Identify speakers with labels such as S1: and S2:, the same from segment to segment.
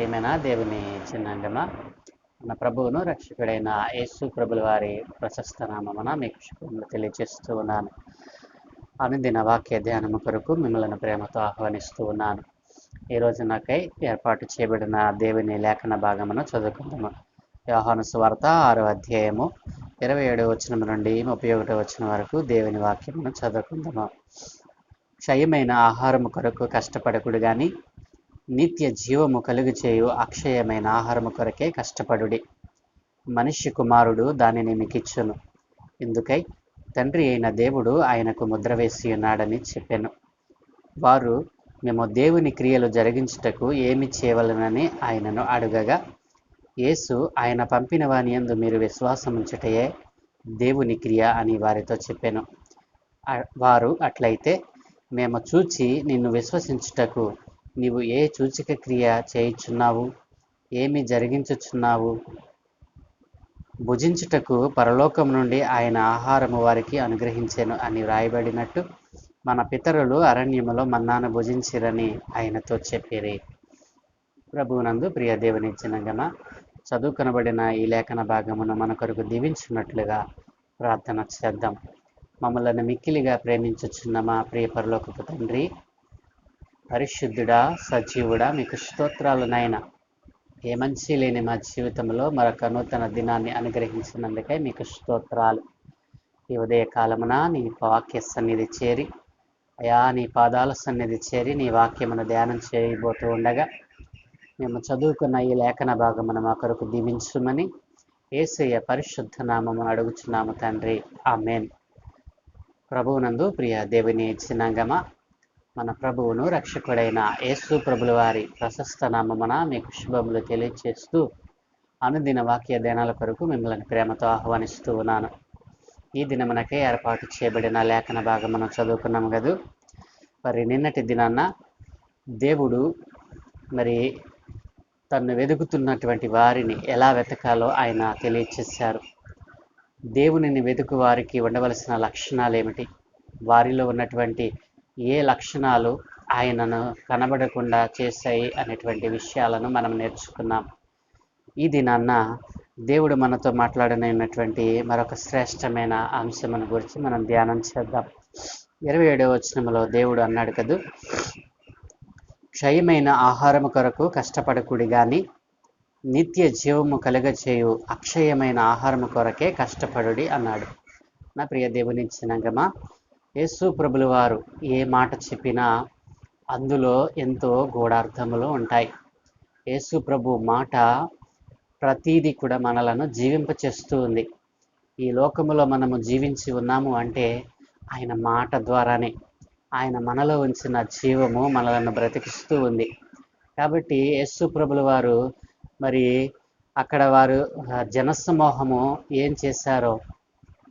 S1: ప్రియమైన దేవుని చిన్నంగమ మన ప్రభువును రక్షకుడైన యేసు ప్రభుల వారి ప్రశస్త నామమున మీకు శుభములు తెలియజేస్తూ ఉన్నాను. అనుదిన వాక్య ధ్యానము కొరకు మిమ్మల్ని ప్రేమతో ఆహ్వానిస్తూ ఉన్నాను. ఈ రోజు నాకై ఏర్పాటు చేయబడిన దేవుని లేఖన భాగమును చదువుకుందాము. వ్యవహాను సువార్త ఆరో అధ్యాయము ఇరవై ఏడు వచనం నుండి ముప్పై ఒకటో వచనం వరకు దేవుని వాక్యమును చదువుకుందాము. క్షయమైన ఆహారము కొరకు కష్టపడకుడు కానీ నిత్య జీవము కలుగు చేయు అక్షయమైన ఆహారము కొరకే కష్టపడుడి. మనిషి కుమారుడు దానిని మీకిచ్చును. ఎందుకై? తండ్రి అయిన దేవుడు ఆయనకు ముద్ర వేసి ఉన్నాడని చెప్పాను. వారు మేము దేవుని క్రియలు జరిగించుటకు ఏమి చేయవలనని ఆయనను అడుగగా యేసు ఆయన పంపిన వాని యందు మీరు విశ్వాసం ఉంచుటయే దేవుని క్రియ అని వారితో చెప్పాను. వారు అట్లయితే మేము చూచి నిన్ను విశ్వసించుటకు నీవు ఏ సూచిక క్రియ చేయుచున్నావు? ఏమి జరిగించుచున్నావు? భుజించుటకు పరలోకం నుండి ఆయన ఆహారము వారికి అనుగ్రహించాను అని వ్రాయబడినట్టు మన పితరులు అరణ్యములో మన్నాను భుజించిరని ఆయనతో చెప్పిరి. ప్రభువునందు ప్రియ దేవుని చిన్నగమ చదువుకనబడిన ఈ లేఖన భాగమును మన కొరకు దీవించున్నట్లుగా ప్రార్థన చేద్దాం. మమ్మల్ని మిక్కిలిగా ప్రేమించుచున్న మా ప్రియ పరలోకపు తండ్రి పరిశుద్ధుడా సజీవుడా మీకు స్తోత్రాలు నాయన. ఏ మంచి లేని మా జీవితంలో మరొక నూతన దినాన్ని అనుగ్రహించినందుకై మీకు స్తోత్రాలు. ఈ ఉదయ కాలమున నీ వాక్య సన్నిధి చేరి అయా నీ పాదాల సన్నిధి చేరి నీ వాక్యమును ధ్యానం చేయబోతూ ఉండగా మేము చదువుకున్న ఈ లేఖన భాగమును మా కొరకు దీవించుమని ఏసయ్య పరిశుద్ధ నామము అడుగుచున్నాము తండ్రి. ఆమెన్. ప్రభువునందు ప్రియ దేవుని చిన్నంగమ మన ప్రభువును రక్షకుడైన యేసు ప్రభుల వారి ప్రశస్త నామమున మీకు శుభములు తెలియచేస్తూ అనుదిన వాక్య ధ్యానాల కొరకు మిమ్మల్ని ప్రేమతో ఆహ్వానిస్తూ ఉన్నాను. ఈ దినమునకే ఏర్పాటు చేయబడిన లేఖన భాగమును చదువుకున్నాము కదూ. మరి నిన్నటి దినాన్న దేవుడు మరి తను వెతుకుతున్నటువంటి వారిని ఎలా వెతకాలో ఆయన తెలియచేశారు. దేవునిని వెతుకు వారికి ఉండవలసిన లక్షణాలు ఏమిటి వారిలో ఉన్నటువంటి ఏ లక్షణాలు ఆయనను కనబడకుండా చేశాయి అనేటువంటి విషయాలను మనం నేర్చుకున్నాం. ఈ దినాన్న దేవుడు మనతో మాట్లాడనైనటువంటి మరొక శ్రేష్టమైన అంశమును గురించి మనం ధ్యానం చేద్దాం. ఇరవై ఏడవ వచనంలో దేవుడు అన్నాడు కదూ క్షయమైన ఆహారము కొరకు కష్టపడకుడి గాని నిత్య జీవము కలుగచేయు అక్షయమైన ఆహారము కొరకే కష్టపడుడి అన్నాడు. నా ప్రియ దేవుని చిన్నంగమా యేసు ప్రభుల వారు ఏ మాట చెప్పినా అందులో ఎంతో గూఢార్థములు ఉంటాయి. యేసు ప్రభు మాట ప్రతీది కూడా మనలను జీవింపచేస్తూ ఉంది. ఈ లోకములో మనము జీవించి ఉన్నాము అంటే ఆయన మాట ద్వారానే. ఆయన మనలో ఉంచిన జీవము మనలను బ్రతికిస్తూ ఉంది. కాబట్టి యేసు ప్రభుల వారు మరి అక్కడ వారు జనసమూహము ఏం చేశారో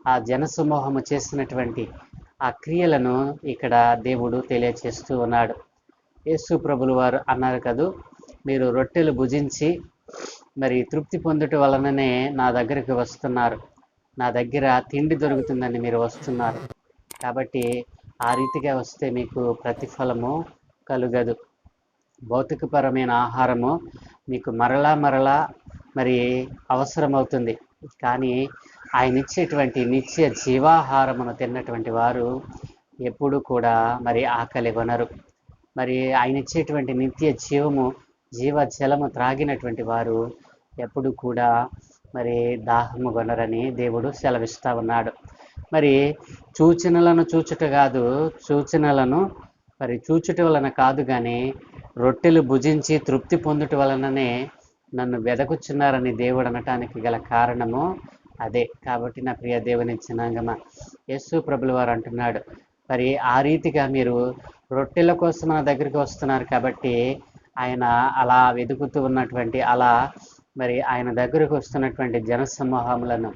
S1: ఆ జనసమూహము చేసినటువంటి ఆ క్రియలను ఇక్కడ దేవుడు తెలియచేస్తూ ఉన్నాడు. యేసు ప్రభులు వారు అన్నారు కదూ మీరు రొట్టెలు భుజించి మరి తృప్తి పొందుట వలననే నా దగ్గరికి వస్తున్నారు. నా దగ్గర తిండి దొరుకుతుందని మీరు వస్తున్నారు. కాబట్టి ఆ రీతిగా వస్తే మీకు ప్రతిఫలము కలుగదు. భౌతికపరమైన ఆహారము మీకు మరలా మరలా మరి అవసరమవుతుంది. కానీ ఆయన ఇచ్చేటువంటి నిత్య జీవాహారమును తిన్నటువంటి వారు ఎప్పుడు కూడా మరి ఆకలి కొనరు మరి ఆయన ఇచ్చేటువంటి నిత్య జీవము జీవ జలము త్రాగినటువంటి వారు ఎప్పుడు కూడా మరి దాహము కొనరని దేవుడు సెలవిస్తూ ఉన్నాడు. మరి సూచనలను చూచుట కాదు సూచనలను మరి చూచుట వలన కాదు కానీ రొట్టెలు భుజించి తృప్తి పొందుట వలననే నన్ను వెదకుచున్నారని దేవుడు అనటానికి గల కారణము అదే కాబట్టి నా ప్రియ దేవుని చిన్నాంగమ యేసు ప్రభులు వారు అంటున్నాడు. మరి ఆ రీతిగా మీరు రొట్టెల కోసం మన దగ్గరికి వస్తున్నారు కాబట్టి ఆయన అలా వెతుకుతూ ఉన్నటువంటి అలా మరి ఆయన దగ్గరకు వస్తున్నటువంటి జనసమూహములను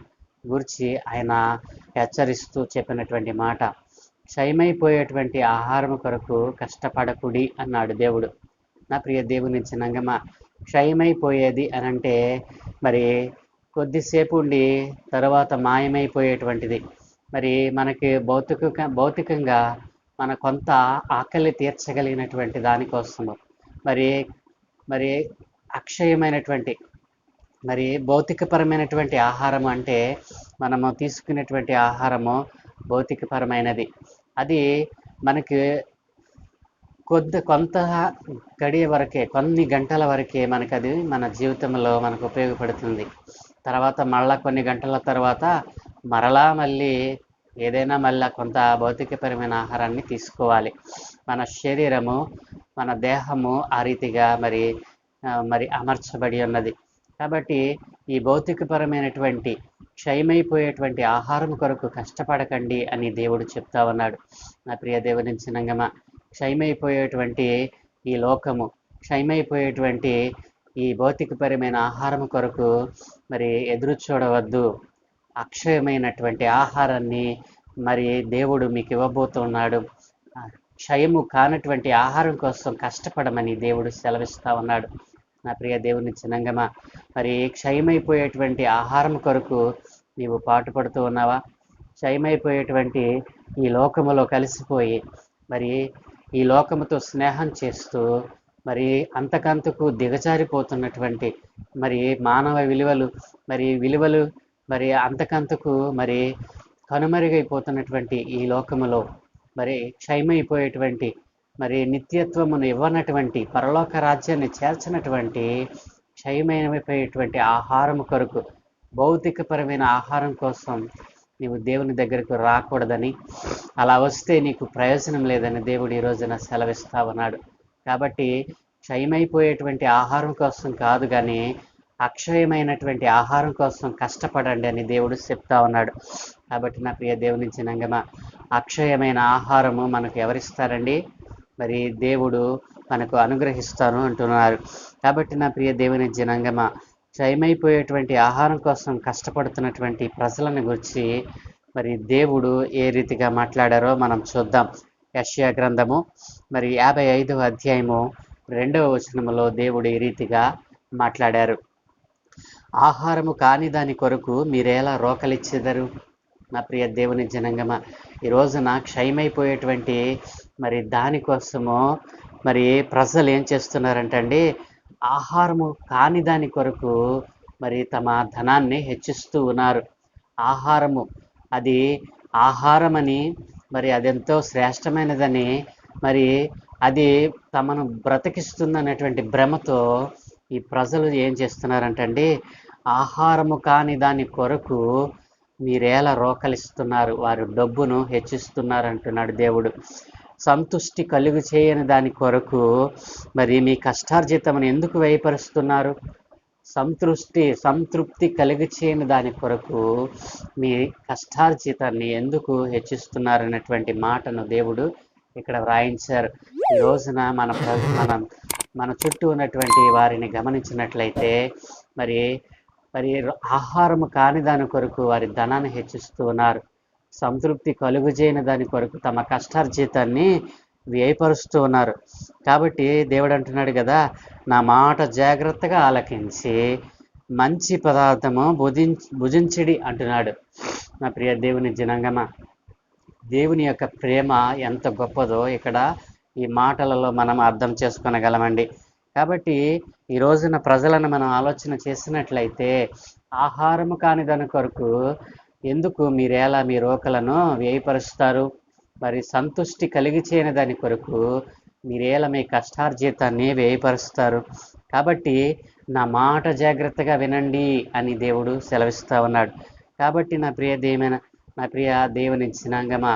S1: గురించి ఆయన హెచ్చరిస్తూ చెప్పినటువంటి మాట. క్షయమైపోయేటువంటి ఆహారం కొరకు కష్టపడకుడి అన్నాడు దేవుడు. నా ప్రియ దేవుని చిన్నంగమ క్షయమైపోయేది అని అంటే మరి కొద్దిసేపు ఉండి తర్వాత మాయమైపోయేటువంటిది. మరి మనకి భౌతిక భౌతికంగా మన కొంత ఆకలి తీర్చగలిగినటువంటి దానికోసము. మరి మరి అక్షయమైనటువంటి మరి భౌతికపరమైనటువంటి ఆహారం అంటే మనము తీసుకునేటువంటి ఆహారము భౌతికపరమైనది. అది మనకి కొద్ది కొంత గడియ వరకే కొన్ని గంటల వరకే మనకు అది మన జీవితంలో మనకు ఉపయోగపడుతుంది. తర్వాత మళ్ళా కొన్ని గంటల తర్వాత మరలా మళ్ళీ ఏదైనా మళ్ళా కొంత భౌతికపరమైన ఆహారాన్ని తీసుకోవాలి. మన శరీరము మన దేహము ఆ రీతిగా మరి మరి అమర్చబడి ఉన్నది. కాబట్టి ఈ భౌతికపరమైనటువంటి క్షయమైపోయేటువంటి ఆహారం కొరకు కష్టపడకండి అని దేవుడు చెప్తా ఉన్నాడు. నా ప్రియ దేవుని చిన్నంగమ క్షయమైపోయేటువంటి ఈ లోకము క్షయమైపోయేటువంటి ఈ భౌతికపరమైన ఆహారం కొరకు మరి ఎదురు చూడవద్దు. అక్షయమైనటువంటి ఆహారాన్ని మరి దేవుడు మీకు ఇవ్వబోతున్నాడు. క్షయము కానటువంటి ఆహారం కోసం కష్టపడమని దేవుడు సెలవిస్తా ఉన్నాడు. నా ప్రియ దేవుని చిన్నంగమ మరి క్షయమైపోయేటువంటి ఆహారం కొరకు నీవు పాటుపడుతూ ఉన్నావా? క్షయమైపోయేటువంటి ఈ లోకములో కలిసిపోయి మరి ఈ లోకముతో స్నేహం చేస్తూ మరి అంతకంతకు దిగజారిపోతున్నటువంటి మరి మానవ విలువలు మరి విలువలు మరి అంతకంతకు మరి కనుమరుగైపోతున్నటువంటి ఈ లోకములో మరి క్షయమైపోయేటువంటి మరి నిత్యత్వమును ఇవ్వనటువంటి పరలోక రాజ్యాన్ని చేర్చినటువంటి క్షయమైపోయేటువంటి ఆహారం కొరకు భౌతికపరమైన ఆహారం కోసం నీవు దేవుని దగ్గరకు రాకూడదని. అలా వస్తే నీకు ప్రయోజనం లేదని దేవుడు ఈ రోజున సెలవిస్తా ఉన్నాడు. కాబట్టి క్షయమైపోయేటువంటి ఆహారం కోసం కాదు కానీ అక్షయమైనటువంటి ఆహారం కోసం కష్టపడండి అని దేవుడు చెప్తా ఉన్నాడు. కాబట్టి నా ప్రియ దేవుని చిన్నంగమ అక్షయమైన ఆహారము మనకు ఎవరిస్తారండి? మరి దేవుడు మనకు అనుగ్రహిస్తాను అంటున్నారు. కాబట్టి నా ప్రియ దేవుని జనంగమ క్షయమైపోయేటువంటి ఆహారం కోసం కష్టపడుతున్నటువంటి ప్రజలను గురించి మరి దేవుడు ఏ రీతిగా మాట్లాడారో మనం చూద్దాం. యష్యా గ్రంథము మరి యాభై ఐదవ అధ్యాయము రెండవ వచనములో దేవుడు ఈ రీతిగా మాట్లాడారు. ఆహారము కాని దాని కొరకు మీరేలా రోకలిచ్చేదరు? నా ప్రియ దేవుని జనంగమ ఈ రోజున క్షయమైపోయేటువంటి మరి దానికోసము మరి ప్రజలు ఏం చేస్తున్నారంటండి ఆహారము కాని దాని కొరకు మరి తమ ధనాన్ని హెచ్చిస్తూ ఉన్నారు. ఆహారము అది ఆహారమని మరి అదెంతో శ్రేష్టమైనదని మరి అది తమను బ్రతికిస్తుందనేటువంటి భ్రమతో ఈ ప్రజలు ఏం చేస్తున్నారంటండి? ఆహారము కాని దాని కొరకు మీరేలా రోకలిస్తున్నారు వారు డబ్బును హెచ్చిస్తున్నారు అంటున్నాడు దేవుడు. సంతుష్టి కలుగు చేయని దాని కొరకు మరి మీ కష్టార్జితమును ఎందుకు వ్యయపరుస్తున్నారు? సంతృష్టి సంతృప్తి కలిగి చేయని దాని కొరకు మీ కష్టార్జితాన్ని ఎందుకు హెచ్చిస్తున్నారనేటువంటి మాటను దేవుడు ఇక్కడ వ్రాయించారు. ఈ రోజున మన మనం మన చుట్టూ ఉన్నటువంటి వారిని గమనించినట్లయితే మరి మరి ఆహారము కాని దాని కొరకు వారి ధనాన్ని హెచ్చిస్తూ ఉన్నారు. సంతృప్తి కలుగు చేయని దాని కొరకు తమ కష్టార్జితాన్ని వ్యయపరుస్తూ ఉన్నారు. కాబట్టి దేవుడు అంటున్నాడు కదా నా మాట జాగ్రత్తగా ఆలకించి మంచి పదార్థము భుజించి భుజించిడి అంటున్నాడు. నా ప్రియ దేవుని జనంగమా దేవుని యొక్క ప్రేమ ఎంత గొప్పదో ఇక్కడ ఈ మాటలలో మనం అర్థం చేసుకొనగలమండి. కాబట్టి ఈ రోజున ప్రజలను మనం ఆలోచన చేసినట్లయితే ఆహారము కాని దాని కొరకు ఎందుకు మీరేలా మీ రోకలను వ్యయపరుస్తారు? మరి సంతుష్టి కలిగి చేయని దాని కొరకు మీరేలా మీ కష్టార్జితాన్ని వ్యయపరుస్తారు? కాబట్టి నా మాట జాగ్రత్తగా వినండి అని దేవుడు సెలవిస్తా ఉన్నాడు. కాబట్టి నా ప్రియ దేమైన నా ప్రియ దేవుని చిన్నాంగమా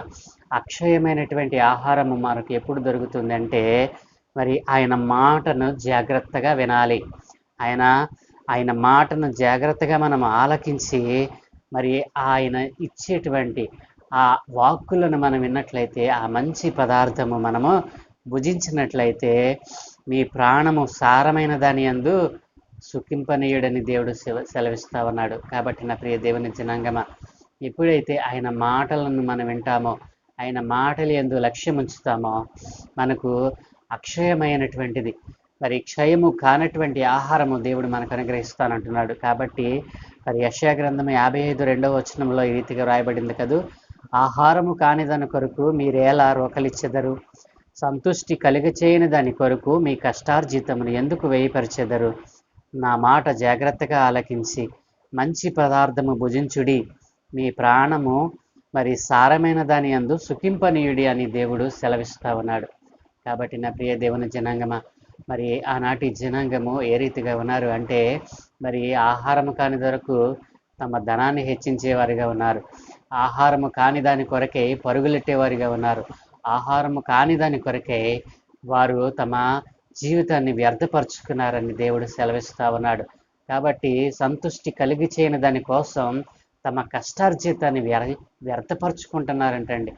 S1: అక్షయమైనటువంటి ఆహారము మనకు ఎప్పుడు దొరుకుతుందంటే మరి ఆయన మాటను జాగ్రత్తగా వినాలి. ఆయన ఆయన మాటను జాగ్రత్తగా మనం ఆలకించి మరి ఆయన ఇచ్చేటువంటి ఆ వాక్కులను మనం విన్నట్లయితే ఆ మంచి పదార్థము మనము భుజించినట్లయితే మీ ప్రాణము సారమైన దాని అందు సుఖింపనీయుడని దేవుడు సెలవిస్తా ఉన్నాడు. కాబట్టి నా ప్రియ దేవుని జనాంగమ ఎప్పుడైతే ఆయన మాటలను మనం వింటామో ఆయన మాటలు ఎందు లక్ష్యం ఉంచుతామో మనకు అక్షయమైనటువంటిది మరి క్షయము కానటువంటి ఆహారము దేవుడు మనకు అనుగ్రహిస్తానంటున్నాడు. కాబట్టి మరి యశా గ్రంథం యాభై ఐదు రెండవ వచనంలో ఈ రీతిగా రాయబడింది కదూ ఆహారము కాని దాని కొరకు మీరేలా రోకలిచ్చెదరు? సంతుష్టి కలిగచేయని దాని కొరకు మీ కష్టార్జితమును ఎందుకు వేయపరిచెదరు? నా మాట జాగ్రత్తగా ఆలకించి మంచి పదార్థము భుజించుడి. మీ ప్రాణము మరి సారమైన దాని అందు సుఖింపనీయుడి అని దేవుడు సెలవిస్తా ఉన్నాడు. కాబట్టి నా ప్రియ దేవుని జనాంగమ మరి ఆనాటి జనాంగము ఏ రీతిగా ఉన్నారు అంటే మరి ఆహారము కాని వరకు తమ ధనాన్ని హెచ్చించేవారిగా ఉన్నారు. ఆహారము కాని దాని కొరకే పరుగులెట్టేవారిగా ఉన్నారు. ఆహారము కాని దాని కొరకే వారు తమ జీవితాన్ని వ్యర్థపరుచుకున్నారని దేవుడు సెలవిస్తా ఉన్నాడు. కాబట్టి సంతుష్టి కలిగి చేయని దానికోసం తమ కష్టార్జితాన్ని వ్యర వ్యర్థపరుచుకుంటున్నారంటండి.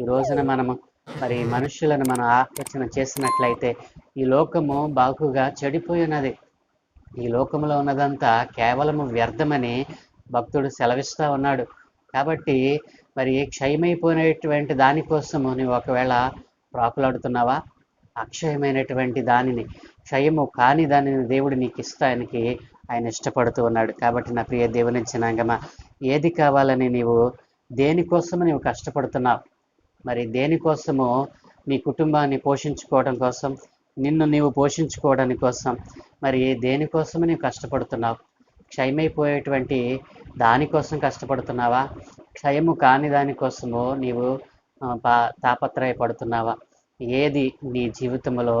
S1: ఈ రోజున మనము మరి మనుషులను మనం ఆకర్షణ చేసినట్లయితే ఈ లోకము బాగుగా చెడిపోయినది ఈ లోకంలో ఉన్నదంతా కేవలము వ్యర్థమని భక్తుడు సెలవిస్తా ఉన్నాడు. కాబట్టి మరి క్షయమైపోయినటువంటి దానికోసము నువ్వు ఒకవేళ ప్రాకులాడుతున్నావా? అక్షయమైనటువంటి దానిని క్షయము కాని దానిని దేవుడు నీకు ఇస్తానికి ఆయన ఇష్టపడుతూ ఉన్నాడు. కాబట్టి నా ప్రియ దేవుని జనాంగమా ఏది కావాలని నీవు దేనికోసము నీవు కష్టపడుతున్నావు? మరి దేనికోసము నీ కుటుంబాన్ని పోషించుకోవడం కోసం నిన్ను నీవు పోషించుకోవడానికి కోసం మరి దేనికోసము నీవు కష్టపడుతున్నావు? క్షయమైపోయేటువంటి దానికోసం కష్టపడుతున్నావా? క్షయము కాని దానికోసము నీవు తాపత్రయపడుతున్నావా? ఏది నీ జీవితంలో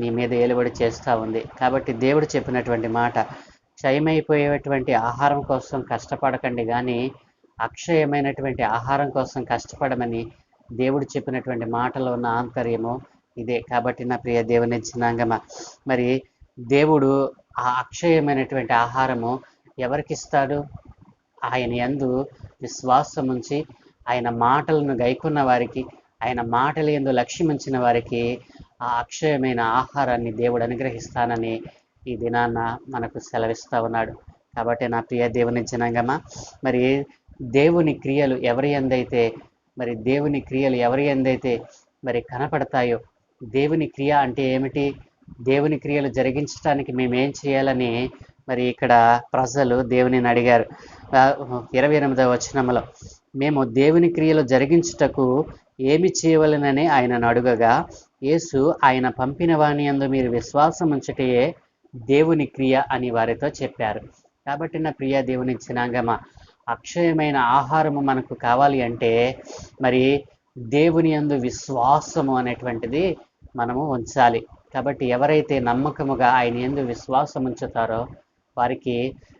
S1: నీ మీద ఏలుబడి చేస్తూ ఉంది? కాబట్టి దేవుడు చెప్పినటువంటి మాట క్షయమైపోయేటువంటి ఆహారం కోసం కష్టపడకండి కానీ అక్షయమైనటువంటి ఆహారం కోసం కష్టపడమని దేవుడు చెప్పినటువంటి మాటలో ఉన్న ఆంతర్యము ఇదే. కాబట్టి నా ప్రియ దేవుని చిన్నాంగమ మరి దేవుడు ఆ అక్షయమైనటువంటి ఆహారము ఎవరికిస్తాడు? ఆయన యందు విశ్వాసం ఉంచి ఆయన మాటలను గైకున్న వారికి ఆయన మాటలు ఎందు లక్ష్యమించిన వారికి ఆ అక్షయమైన ఆహారాన్ని దేవుడు అనుగ్రహిస్తానని ఈ దినాన్న మనకు సెలవిస్తూ ఉన్నాడు. కాబట్టి నా ప్రియ దేవుని జనాంగమా మరి దేవుని క్రియలు ఎవరి ఎందైతే మరి దేవుని క్రియలు ఎవరి ఎందైతే మరి కనపడతాయో దేవుని క్రియ అంటే ఏమిటి? దేవుని క్రియలు జరిగించడానికి మేము ఏం చేయాలని మరి ఇక్కడ ప్రజలు దేవునిని అడిగారు. ఇరవై ఎనిమిదవ వచనంలో మేము దేవుని క్రియలు జరిగించుటకు ఏమి చేయవలనని ఆయనను అడుగగా యేసు ఆయన పంపిన వాణి యందు మీరు విశ్వాసం ఉంచుటయే దేవుని క్రియ అని వారితో చెప్పారు. కాబట్టి నా ప్రియ దేవుని జనాంగమ అక్షయమైన ఆహారము మనకు కావాలి అంటే మరి దేవుని యందు విశ్వాసము అనేటువంటిది మనము ఉంచాలి. కాబట్టి ఎవరైతే నమ్మకముగా ఆయన ఎందు విశ్వాసం ఉంచుతారో వారికి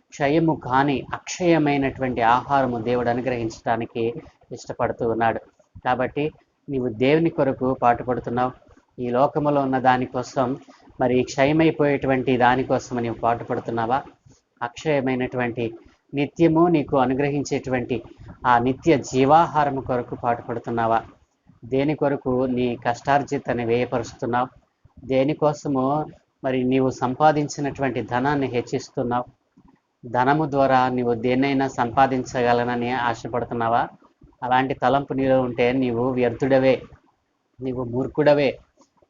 S1: క్షయము కాని అక్షయమైనటువంటి ఆహారము దేవుడు అనుగ్రహించడానికి ఇష్టపడుతూ ఉన్నాడు. కాబట్టి నీవు దేవుని కొరకు పాటుపడుతున్నావు. ఈ లోకములో ఉన్న దానికోసం మరి క్షయమైపోయేటువంటి దానికోసం నీవు పాటుపడుతున్నావా? అక్షయమైనటువంటి నిత్యము నీకు అనుగ్రహించేటువంటి ఆ నిత్య జీవాహారము కొరకు పాటుపడుతున్నావా? దేని కొరకు నీ కష్టార్జితాన్ని వ్యయపరుస్తున్నావు? దేనికోసము మరి నీవు సంపాదించినటువంటి ధనాన్ని హెచ్చిస్తున్నావు? ధనము ద్వారా నీవు దేన్నైనా సంపాదించగలనని ఆశపడుతున్నావా? అలాంటి తలంపు నీలో ఉంటే నీవు వ్యర్థుడవే నీవు మూర్ఖుడవే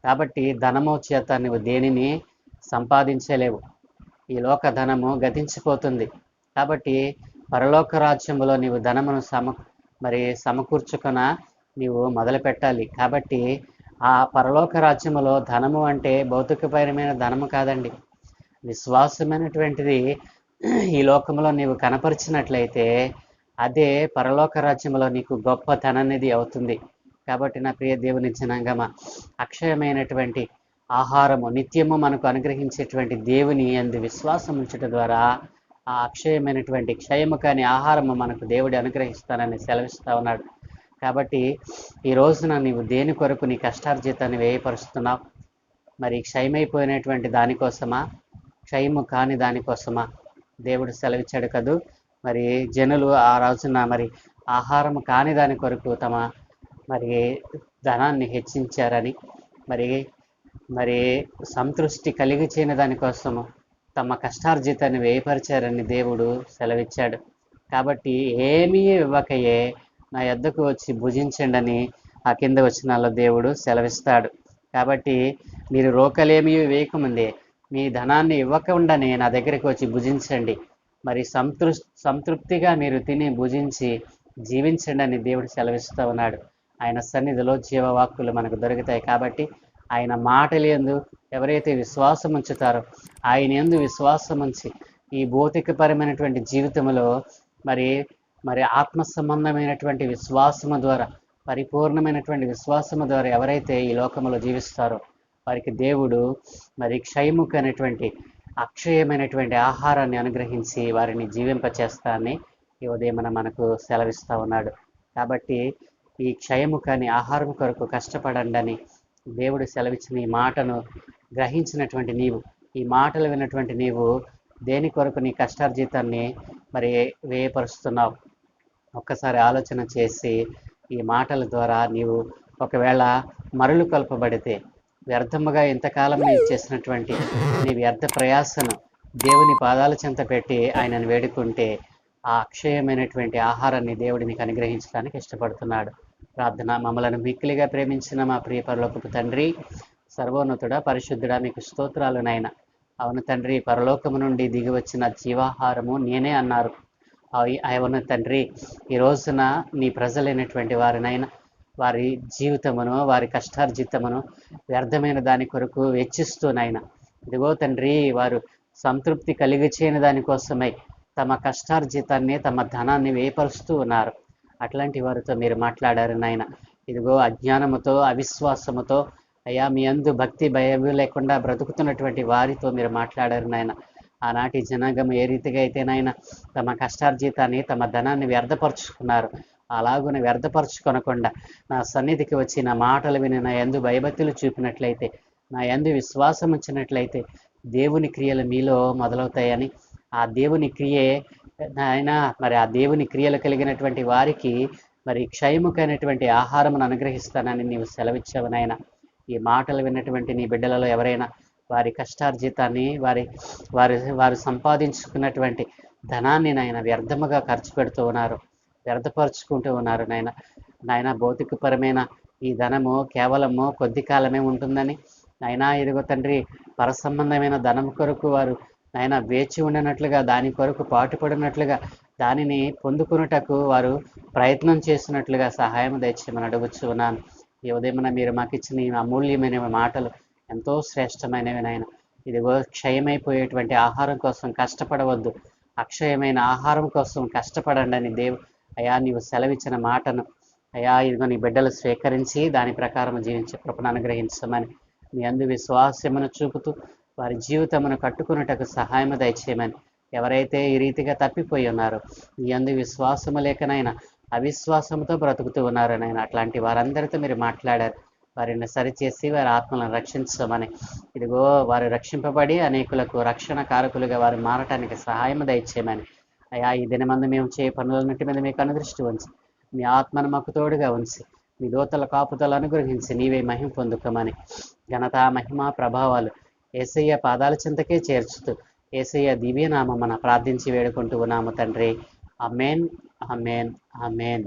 S1: కాబట్టి ధనము చేత నువ్వు దేనిని సంపాదించలేవు. ఈ లోక ధనము గతించిపోతుంది. కాబట్టి పరలోక రాజ్యంలో నీవు ధనమును సమ మరి సమకూర్చుకున నీవు మొదలు పెట్టాలి. కాబట్టి ఆ పరలోక రాజ్యములో ధనము అంటే భౌతికపరమైన ధనము కాదండి. విశ్వాసమైనటువంటిది ఈ లోకంలో నీవు కనపరిచినట్లయితే అదే పరలోక రాజ్యంలో నీకు గొప్ప ధననిధి అవుతుంది. కాబట్టి నా ప్రియ దేవుని జనాంగమ అక్షయమైనటువంటి ఆహారము నిత్యము మనకు అనుగ్రహించేటువంటి దేవుని అందు విశ్వాసం ఉంచడం ద్వారా ఆ అక్షయమైనటువంటి క్షయము కాని ఆహారము మనకు దేవుడు అనుగ్రహిస్తానని సెలవిస్తా ఉన్నాడు. కాబట్టి ఈ రోజున నీవు దేని కొరకు నీ కష్టార్జితాన్ని వ్యయపరుస్తున్నావు? మరి క్షయమైపోయినటువంటి దానికోసమా క్షయము కాని దానికోసమా దేవుడు సెలవిచ్చాడు కదూ. మరి జనులు ఆ రోజున మరి ఆహారం కాని దాని కొరకు తమ మరి ధనాన్ని హెచ్చించారని మరి మరి సంతృష్టి కలిగించిన దానికోసము తమ కష్టార్జితాన్ని వేయపరిచారని దేవుడు సెలవిచ్చాడు. కాబట్టి ఏమీ ఇవ్వకయే నా ఎద్దకు వచ్చి భుజించండి అని ఆ కింద వచ్చినాల్లో దేవుడు సెలవిస్తాడు. కాబట్టి మీరు రోకలేమీ వేయకముందే మీ ధనాన్ని ఇవ్వకుండానే నా దగ్గరికి వచ్చి భుజించండి. మరి సంతృ సంతృప్తిగా మీరు తిని భుజించి జీవించండి అని దేవుడు సెలవిస్తూ ఉన్నాడు. ఆయన సన్నిధిలో జీవవాక్కులు మనకు దొరుకుతాయి కాబట్టి ఆయన మాటలు ఎందు ఎవరైతే విశ్వాసం ఉంచుతారో ఆయన ఎందు విశ్వాసం ఉంచి ఈ భౌతికపరమైనటువంటి జీవితంలో మరి మరి ఆత్మ సంబంధమైనటువంటి విశ్వాసము ద్వారా పరిపూర్ణమైనటువంటి విశ్వాసము ద్వారా ఎవరైతే ఈ లోకంలో జీవిస్తారో వారికి దేవుడు మరి క్షయముఖ అనేటువంటి అక్షయమైనటువంటి ఆహారాన్ని అనుగ్రహించి వారిని జీవింపచేస్తానని ఈ ఉదయం మనకు సెలవిస్తూ ఉన్నాడు. కాబట్టి ఈ క్షయము కానీ ఆహారం కొరకు కష్టపడండి అని దేవుడు సెలవిచ్చిన ఈ మాటను గ్రహించినటువంటి నీవు. ఈ మాటలు విన్నటువంటి నీవు దేని కొరకు నీ కష్టార్జితాన్ని మరి వేయపరుస్తున్నావు ఒక్కసారి ఆలోచన చేసి ఈ మాటల ద్వారా నీవు ఒకవేళ మరులు కల్పబడితే వ్యర్థముగా ఇంతకాలం నీవు చేసినటువంటి నీ వ్యర్థ ప్రయాసను దేవుని పాదాల చెంత పెట్టి ఆయనను వేడుకుంటే ఆ అక్షయమైనటువంటి ఆహారాన్ని దేవుడు మీకు అనుగ్రహించడానికి ఇష్టపడుతున్నాడు. ప్రార్థన. మమ్మలను మిక్కిలిగా ప్రేమించిన మా ప్రియ పరలోకపు తండ్రి సర్వోన్నతుడ పరిశుద్ధుడా మీకు స్తోత్రాలు నాయన. అవును తండ్రి పరలోకము నుండి దిగి వచ్చిన జీవాహారము నేనే అన్నారు. అవును తండ్రి ఈ రోజున నీ ప్రజలైనటువంటి వారినైనా వారి జీవితమును వారి కష్టార్జితమును వ్యర్థమైన దాని కొరకు వెచ్చిస్తూనైనా ఇదిగో తండ్రి వారు సంతృప్తి కలిగి చేయని దానికోసమై తమ కష్టార్జితాన్ని తమ ధనాన్ని వేపరుస్తూ ఉన్నారు. అట్లాంటి వారితో మీరు మాట్లాడారు నాయన. ఇదిగో అజ్ఞానముతో అవిశ్వాసముతో అయ్యా మీ అందు భక్తి భయం లేకుండా బ్రతుకుతున్నటువంటి వారితో మీరు మాట్లాడారు నాయన. ఆనాటి జనాంగం ఏ రీతిగా అయితే నాయన తమ కష్టార్జితాన్ని తమ ధనాన్ని వ్యర్థపరుచుకున్నారు అలాగున వ్యర్థపరచుకొనకుండా నా సన్నిధికి వచ్చి నా మాటలు విని నా యందు భయభక్తులు చూపినట్లయితే నా యందు విశ్వాసం ఉంచినట్లయితే దేవుని క్రియలు మీలో మొదలవుతాయని ఆ దేవుని క్రియే ఆయన మరి ఆ దేవుని క్రియలు కలిగినటువంటి వారికి మరి క్షయముఖైనటువంటి ఆహారమును అనుగ్రహిస్తానని నీవు సెలవిచ్చావు నాయన. ఈ మాటలు విన్నటువంటి నీ బిడ్డలలో ఎవరైనా వారి కష్టార్జితాన్ని వారి వారి వారు సంపాదించుకున్నటువంటి ధనాన్ని నాయన వ్యర్థముగా ఖర్చు పెడుతూ ఉన్నారు. వ్యర్థపరుచుకుంటూ ఉన్నారు నాయన. నాయన భౌతికపరమైన ఈ ధనము కేవలము కొద్ది కాలమే ఉంటుందని. నాయనా ఇదిగో తండ్రి పరసంబంధమైన ధనం కొరకు వారు నాయన వేచి ఉండనట్లుగా దాని కొరకు పాటుపడినట్లుగా దానిని పొందుకున్నటకు వారు ప్రయత్నం చేస్తున్నట్లుగా సహాయం దయచేయమని అడుగుచు ఉన్నాను. ఈ ఉదయమున మీరు మాకు ఇచ్చిన ఈ అమూల్యమైన మాటలు ఎంతో శ్రేష్టమైనవి నాయన. ఇదిగో క్షయమైపోయేటువంటి ఆహారం కోసం కష్టపడవద్దు. అక్షయమైన ఆహారం కోసం కష్టపడండి అని దేవు అయా నీవు సెలవిచ్చిన మాటను. అయా ఇదిగో నీ బిడ్డలు స్వీకరించి దాని ప్రకారం జీవించే కృపను అనుగ్రహించమని మీ అందు విశ్వాసమును చూపుతూ వారి జీవితమును కట్టుకున్నటకు సహాయము దయచేయమని ఎవరైతే ఈ రీతిగా తప్పిపోయి ఉన్నారో మీ అందు విశ్వాసము లేకనైనా అవిశ్వాసంతో బ్రతుకుతూ ఉన్నారు నాయన అట్లాంటి వారందరితో మీరు మాట్లాడారు. వారిని సరిచేసి వారి ఆత్మలను రక్షించమని. ఇదిగో వారు రక్షింపబడి అనేకులకు రక్షణ కారకులుగా వారు మారటానికి సహాయం దయచేయమని. అయ్యా ఈ దినమందు మేము చేయ పనులన్నింటి మీద మీకు అనుదృష్టి ఉంచి మీ ఆత్మను మాకు తోడుగా ఉంచి మీ దోతల కాపుతలు అనుగ్రహించి నీవే మహిమ పొందుకోమని. ఘనత మహిమ ప్రభావాలు ఏసయ్య పాదాల చింతకే చేర్చుతూ ఏసయ్య దివ్యనామం మన ప్రార్థించి వేడుకుంటూ ఉన్నాము తండ్రి. అమేన్ అమేన్ అమేన్